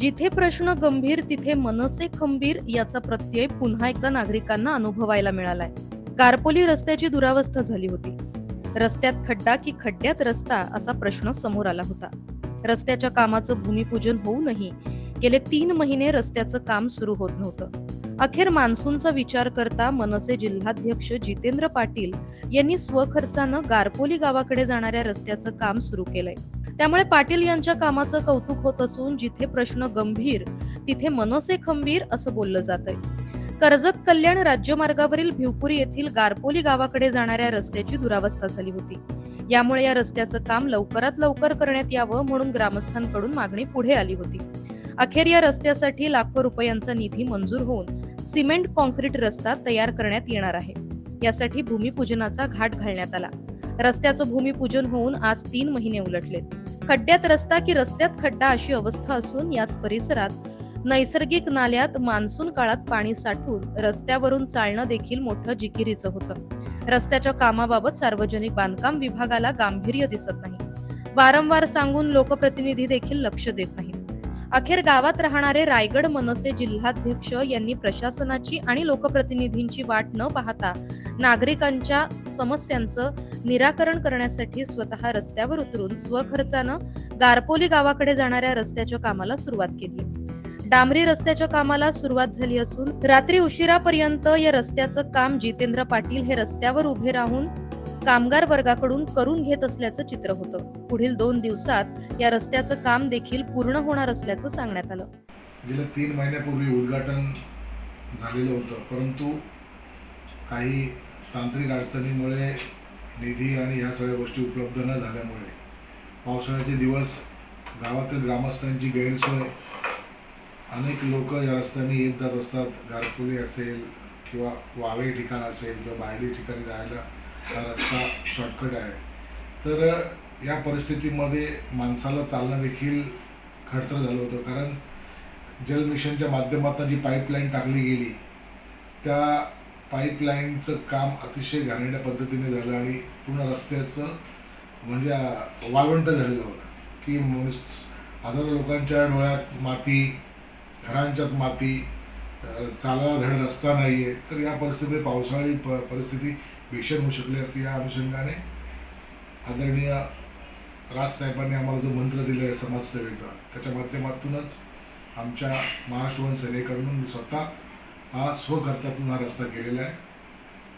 जिथे प्रश्न गंभीर तिथे मनसे खंबीर याचा प्रत्यय पुन्हा एकदा नागरिकांना अनुभवायला मिळालाय. कारपोली रस्त्याची दुरावस्था झाली होती. रस्त्यात खड्डा की खड्ड्यात रस्ता असा प्रश्न समोर आला होता. रस्त्याच्या कामाचं भूमिपूजन होऊनही गेले तीन महिने रस्त्याचं काम सुरू होत नव्हतं. अखेर मान्सूनचा विचार करता मनसे जिल्हाध्यक्ष जितेंद्र पाटील यांनी स्वखर्चानं गारपोली गावाकडे जाणाऱ्या रस्त्याचं काम सुरू केलंय. त्यामुळे पाटील यांच्या कामाचं कौतुक होत असून जिथे प्रश्न गंभीर तिथे मनसे खंबीर असं बोललं जात आहे कर्जत कल्याण राज्यमार्गावरील भिवपुरी येथील गारपोली गावाकडे जाणाऱ्या रस्त्याची दुरावस्था झाली होती. यामुळे या रस्त्याचं काम लवकरात लवकर करण्यात यावं म्हणून ग्रामस्थांकडून मागणी पुढे आली होती. अखेर या रस्त्यासाठी लाखो रुपयांचा निधी मंजूर होऊन सिमेंट कॉन्क्रीट रस्ता तयार करण्यात येणार आहे. यासाठी भूमिपूजनाचा घाट घालण्यात आला. रस्त्याचं भूमिपूजन होऊन आज तीन महिने उलटले खड्ड्यात रस्ता की रस्त्यात खड्डा अशी अवस्था असून याच परिसरात नैसर्गिक नाल्यात मान्सून काळात पाणी साठून रस्त्यावरून चालणं देखील मोठं जिकिरीचं होतं. रस्त्याच्या कामाबाबत सार्वजनिक बांधकाम विभागाला गांभीर्य दिसत नाही. वारंवार सांगून लोकप्रतिनिधी देखील लक्ष देत नाही अखेर गावात राहणारे रायगड मनसे जिल्हाध्यक्ष यांनी प्रशासनाची आणि लोकप्रतिनिधींची वाट न पाहता नागरिकांच्या समस्यांचं निराकरण करण्यासाठी स्वतः रस्त्यावर उतरून स्वखर्चानं गारपोली गावाकडे जाणाऱ्या रस्त्याच्या कामाला सुरुवात केली. डांबरी रस्त्याच्या कामाला सुरुवात झाली असून रात्री उशिरापर्यंत या रस्त्याचं काम जितेंद्र पाटील हे रस्त्यावर उभे राहून कामगार वर्गाकडून करून घेत असल्याचं चित्र होतं. पुढील दोन दिवसात या रस्त्याचं काम देखील पूर्ण होणार असल्याचं सांगण्यात आलं. गेल्या तीन महिन्यापूर्वी उद्घाटन झालेलं होतं परंतु काही तांत्रिक अडचणीमुळे निधी आणि ह्या सगळ्या गोष्टी उपलब्ध न झाल्यामुळे पावसाळ्याचे दिवस गावातील ग्रामस्थांची गैरसोय अनेक लोक या रस्त्याने येत जात असतात. गारपुली असेल किंवा वावे ठिकाण असेल किंवा बारडी ठिकाणी जायला हा रस्ता शॉर्टकट आहे. तर या परिस्थितीमध्ये माणसाला चालणं देखील खडतर झालं होतं. कारण जल मिशनच्या माध्यमातून जी पाईपलाईन टाकली गेली त्या पाईपलाईनचं काम अतिशय घाणेरड्या पद्धतीने झालं आणि पूर्ण रस्त्याचं म्हणजे वाळवंट झालेलं होतं. की मनुस- हजारो लोकांच्या डोळ्यात माती घरांच्यात माती चालायला धड रस्ता नाही आहे तर या परिस्थितीमध्ये पावसाळी प परिस्थिती भीषण होऊ शकले असते या अनुषंगाने. आदरणीय राजसाहेबांनी आम्हाला जो मंत्र दिला आहे समाजसेवेचा त्याच्या माध्यमातूनच आमच्या महाराष्ट्रवन सेनेकडून मी स्वतः हा स्वखर्चातून हा रस्ता केलेला आहे.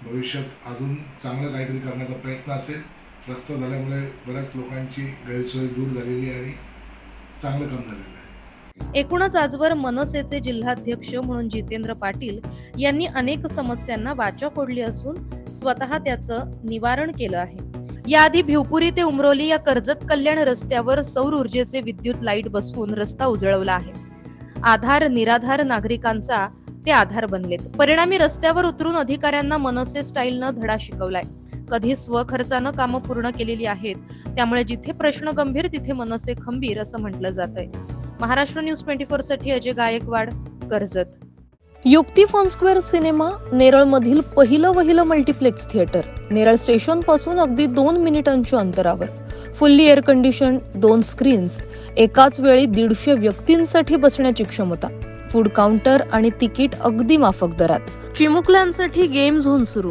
भविष्यात अजून चांगलं काहीतरी करण्याचा प्रयत्न असेल. रस्ता झाल्यामुळे बऱ्याच लोकांची गैरसोय दूर झालेली आहे आणि चांगलं काम झालेलं आहे. एकूणच आजवर मनसेचे जिल्हाध्यक्ष म्हणून जितेंद्र पाटील यांनी अनेक समस्यांना वाचा फोडली असून स्वतः त्याचं निवारण केलं आहे. याआधी भिवपुरी ते उमरोली या कर्जत कल्याण रस्त्यावर सौर ऊर्जेचे विद्युत लाइट बसवून रस्ता उजळवला आहे. आधार निराधार नागरिकांचा ते आधार बनलेत. परिणामी रस्त्यावर उतरून अधिकाऱ्यांना मनसे स्टाईलनं धडा शिकवलाय. कधी स्वखर्चानं कामं पूर्ण केलेली आहेत त्यामुळे जिथे प्रश्न गंभीर तिथे मनसे खंबीर असं म्हटलं जात आहे महाराष्ट्र न्यूज ट्वेंटी फोरसाठी Ajay Gaikwad Karjat. Yukti fun square cinema नेरळमधील पहिलं वहिलं मल्टिप्लेक्स थिएटर. नेरळ स्टेशनपासून अगदी दोन मिनिटांच्या अंतरावर. फुल्ली एअर कंडिशन दोन स्क्रीन्स एकाच वेळी दीडशे व्यक्तींसाठी बसण्याची क्षमता. फूड काउंटर आणि तिकीट अगदी माफक दरात. चिमुकल्यांसाठी गेम झोन सुरू.